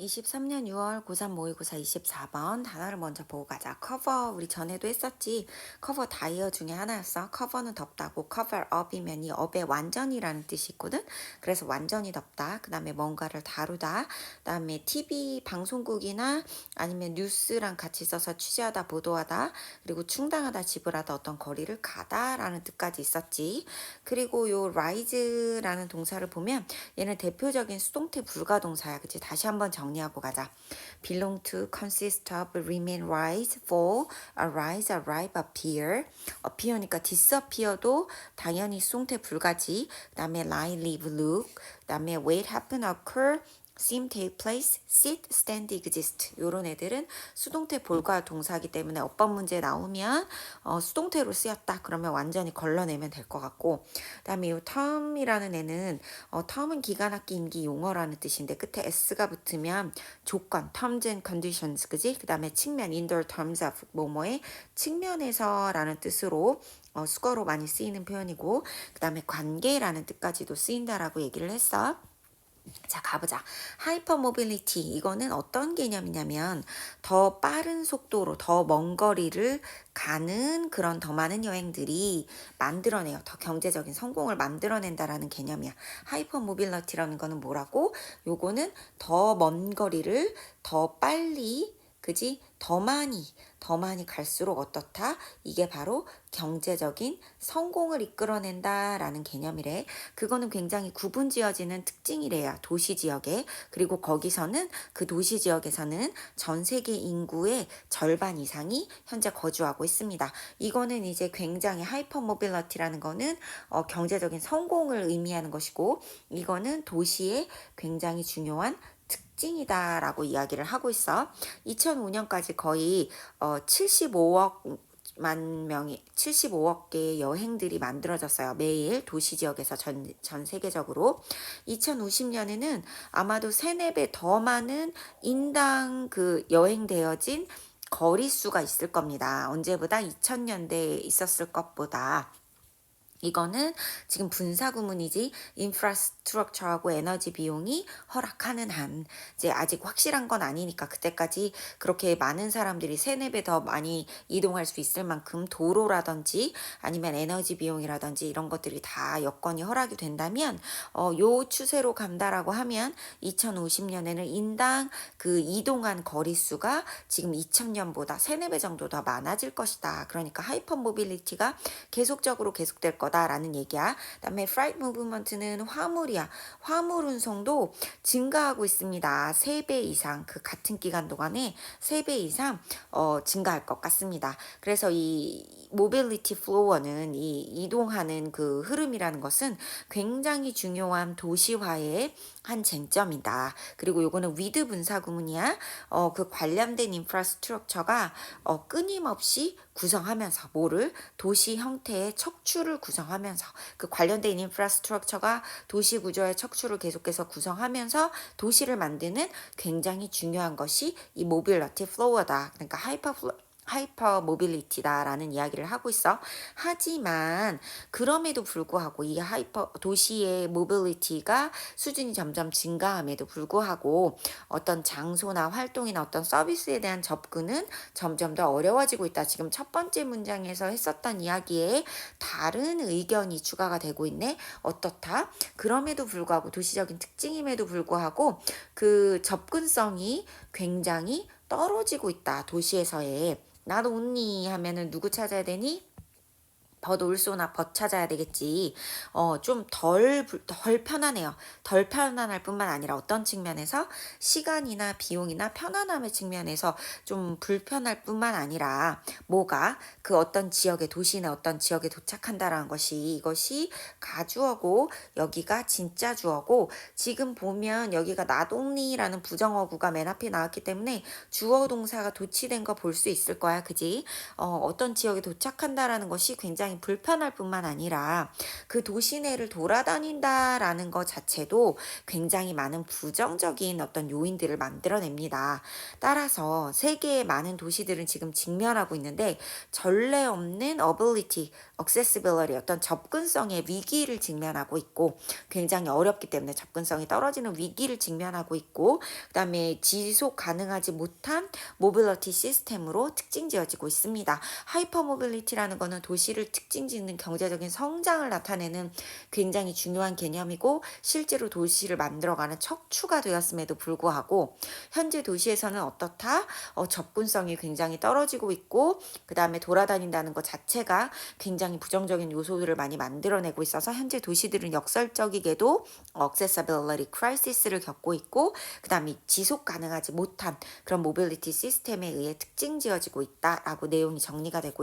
23년 6월 고3 모의고사 24번 단어를 먼저 보고 가자. 커버 우리 전에도 했었지. 커버 다이어 중에 하나였어. 커버는 덥다고 cover up이면 이 up의 완전이라는 뜻이 있거든. 그래서 완전히 덥다. 그 다음에 뭔가를 다루다. 그 다음에 TV 방송국이나 아니면 뉴스랑 같이 써서 취재하다 보도하다. 그리고 충당하다 지불하다 어떤 거리를 가다라는 뜻까지 있었지. 그리고 요 rise라는 동사를 보면 얘는 대표적인 수동태 불가 동사야. 그치? 다시 한번 정 리하고 가자. belong to, consist of, remain, rise, fall, arise, arrive, appear. appear니까 disappear도 당연히 수동태 불가지. 그 다음에 lie, live, look. 그 다음에 wait, happen, occur. Seem, take place, sit, stand, exist. 요런 애들은 수동태 볼과 동사기 때문에 어법 문제 나오면 어, 수동태로 쓰였다. 그러면 완전히 걸러내면 될 것 같고. 그 다음에 요 term이라는 애는 어, term은 기간 학기 임기 용어라는 뜻인데 끝에 s가 붙으면 조건 terms and conditions. 그지? 그 다음에 측면 in the terms of 뭐뭐의 측면에서 라는 뜻으로 어, 수거로 많이 쓰이는 표현이고 그 다음에 관계라는 뜻까지도 쓰인다라고 얘기를 했어. 자, 가보자. 하이퍼 모빌리티. 이거는 어떤 개념이냐면 더 빠른 속도로 더 먼 거리를 가는 그런 더 많은 여행들이 만들어내요. 더 경제적인 성공을 만들어낸다라는 개념이야. 하이퍼 모빌리티라는 거는 뭐라고? 요거는 더 먼 거리를 더 빨리 그지? 더 많이, 더 많이 갈수록 어떻다? 이게 바로 경제적인 성공을 이끌어낸다 라는 개념이래. 그거는 굉장히 구분 지어지는 특징이래요. 도시 지역에. 그리고 거기서는 그 도시 지역에서는 전 세계 인구의 절반 이상이 현재 거주하고 있습니다. 이거는 이제 굉장히 하이퍼 모빌리티라는 거는 어, 경제적인 성공을 의미하는 것이고 이거는 도시의 굉장히 중요한 특징이다 라고 이야기를 하고 있어. 2005년까지 거의 어 75억 만 명이 75억 개의 여행들이 만들어졌어요. 매일 도시 지역에서 전, 전 세계적으로 2050년에는 아마도 3, 4배 더 많은 인당 그 여행되어진 거리 수가 있을 겁니다. 언제보다 2000년대에 있었을 것보다 이거는 지금 분사 구문이지 인프라스트럭처하고 에너지 비용이 허락하는 한 이제 아직 확실한 건 아니니까 그때까지 그렇게 많은 사람들이 세네 배 더 많이 이동할 수 있을 만큼 도로라든지 아니면 에너지 비용이라든지 이런 것들이 다 여건이 허락이 된다면 어, 요 추세로 간다라고 하면 2050년에는 인당 그 이동한 거리 수가 지금 2000년보다 세네 배 정도 더 많아질 것이다. 그러니까 하이퍼 모빌리티가 계속적으로 계속될 거다 라는 얘기야. 그다음에 freight movement는 화물이야. 화물 운송도 증가하고 있습니다. 3배 이상 그 같은 기간 동안에 3배 이상 어, 증가할 것 같습니다. 그래서 이 모빌리티 플로어는 이 이동하는 그 흐름이라는 것은 굉장히 중요한 도시화의 한 쟁점이다. 그리고 요거는 위드 분사 구문이야. 어, 그 관련된 인프라스트럭처가 어, 끊임없이 구성하면서 뭐를 도시 형태의 척추를 구성 하면서 그 관련된 인프라스트럭처가 도시 구조의 척추를 계속해서 구성하면서 도시를 만드는 굉장히 중요한 것이 이 모빌리티 플로어다. 그러니까 하이퍼 하이퍼 모빌리티다라는 이야기를 하고 있어. 하지만 그럼에도 불구하고 이 하이퍼 도시의 모빌리티가 수준이 점점 증가함에도 불구하고 어떤 장소나 활동이나 어떤 서비스에 대한 접근은 점점 더 어려워지고 있다. 지금 첫 번째 문장에서 했었던 이야기에 다른 의견이 추가가 되고 있네. 어떻다? 그럼에도 불구하고 도시적인 특징임에도 불구하고 그 접근성이 굉장히 떨어지고 있다. 도시에서의 나도 웃니 하면은 누구 찾아야 되니? 버올소나 버 찾아야 되겠지. 어, 좀 덜, 덜 편하네요. 덜 편안할 뿐만 아니라 어떤 측면에서 시간이나 비용이나 편안함의 측면에서 좀 불편할 뿐만 아니라 뭐가 그 어떤 지역의 도시나 어떤 지역에 도착한다라는 것이 이것이 가주어고 여기가 진짜 주어고 지금 보면 여기가 나동리라는 부정어구가 맨 앞에 나왔기 때문에 주어 동사가 도치된 거 볼 수 있을 거야. 그지? 어, 어떤 지역에 도착한다라는 것이 굉장히 굉장히 불편할 뿐만 아니라 그 도시 내를 돌아다닌다라는 것 자체도 굉장히 많은 부정적인 어떤 요인들을 만들어냅니다. 따라서 세계의 많은 도시들은 지금 직면하고 있는데 전례 없는 ability, accessibility 어떤 접근성의 위기를 직면하고 있고 굉장히 어렵기 때문에 접근성이 떨어지는 위기를 직면하고 있고 그다음에 지속 가능하지 못한 모빌리티 시스템으로 특징 지어지고 있습니다. 하이퍼 모빌리티라는 거는 도시를 특징 짓는 경제적인 성장을 나타내는 굉장히 중요한 개념이고 실제로 도시를 만들어가는 척추가 되었음에도 불구하고 현재 도시에서는 어떻다? 어, 접근성이 굉장히 떨어지고 있고 그 다음에 돌아다닌다는 것 자체가 굉장히 부정적인 요소들을 많이 만들어내고 있어서 현재 도시들은 역설적이게도 accessibility crisis를 겪고 있고 그 다음에 지속 가능하지 못한 그런 모빌리티 시스템에 의해 특징 지어지고 있다라고 내용이 정리가 되고